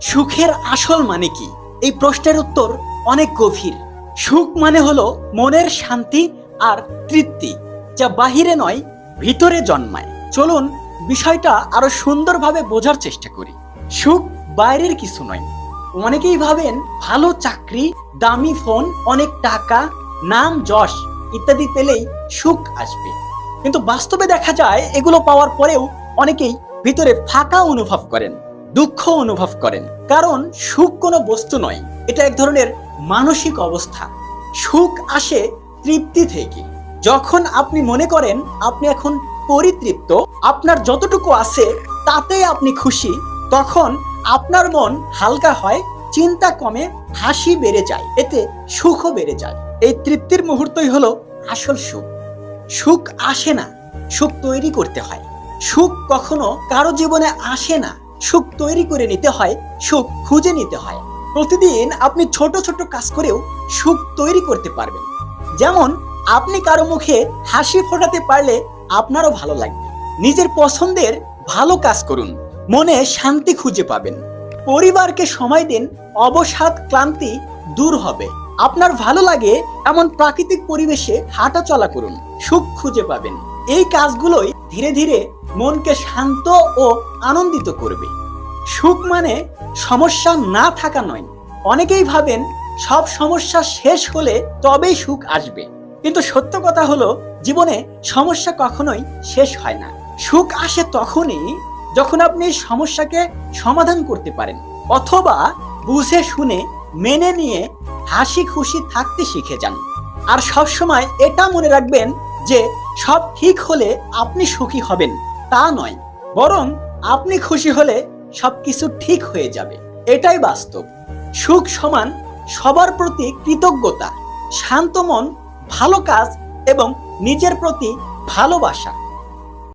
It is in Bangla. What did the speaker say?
সুখের আসল মানে কি? এই প্রশ্নের উত্তর অনেক গভীর। সুখ মানে হলো মনের শান্তি আর তৃপ্তি, যা বাহিরে নয়, ভিতরে জন্মায়। চলুন বিষয়টা আরও সুন্দরভাবে বোঝার চেষ্টা করি। সুখ বাইরের কিছু নয়। অনেকেই ভাবেন ভালো চাকরি, দামি ফোন, অনেক টাকা, নাম যশ ইত্যাদি পেলেই সুখ আসবে। কিন্তু বাস্তবে দেখা যায় এগুলো পাওয়ার পরেও অনেকেই ভিতরে ফাঁকা অনুভব করেন। দুঃখ অনুভব করেন। কারণ সুখ কোনো বস্তু নয়, এটা এক ধরনের মানসিক অবস্থা। সুখ আসে তৃপ্তি থেকে। যখন আপনি মনে করেন আপনি এখন পরিতৃপ্ত, আপনার যতটুকু আছে তাতেই আপনি খুশি, তখন আপনার মন হালকা হয়, চিন্তা কমে, হাসি বেড়ে যায়, এতে সুখও বেড়ে যায়। এই তৃপ্তির মুহূর্তই হলো আসল সুখ। সুখ আসে না, সুখ তৈরি করতে হয়। সুখ কখনো কারও জীবনে আসে না সুখ তৈরি করে নিতে হয়, সুখ খুঁজে নিতে হয়। প্রতিদিন আপনি ছোট ছোট কাজ করেও সুখ তৈরি করতে পারবেন। যেমন, আপনি কারও মুখে হাসি ফোটাতে পারলে আপনারও ভালো লাগবে। নিজের পছন্দের ভালো কাজ করুন। মনে শান্তি খুঁজে পাবেন। পরিবারকে সময় দিন, অবসাদ ক্লান্তি দূর হবে। আপনার ভালো লাগে এমন প্রাকৃতিক পরিবেশে হাঁটা চলা করুন, সুখ খুঁজে পাবেন। এই কাজগুলোই ধীরে ধীরে মনকে শান্ত ও আনন্দিত করবে। সুখ মানে সমস্যা না থাকা নয়। অনেকেই ভাবেন সব সমস্যা শেষ হলে তবেই সুখ আসবে। কিন্তু সত্য কথা হলো, জীবনে সমস্যা কখনোই শেষ হয় না। সুখ আসে তখনই যখন আপনি সমস্যাকে সমাধান করতে পারেন, অথবা বুঝে শুনে, মেনে নিয়ে হাসি খুশি থাকতে শিখে যান। আর সবসময় এটা মনে রাখবেন যে সব ঠিক হলে আপনি সুখী হবেন, তা নয়। বরং আপনি খুশি হলে সবকিছু ঠিক হয়ে যাবে। এটাই বাস্তব। সুখ সমান সবার প্রতি কৃতজ্ঞতা, শান্ত মন, ভালো কাজ এবং নিজের প্রতি ভালোবাসা।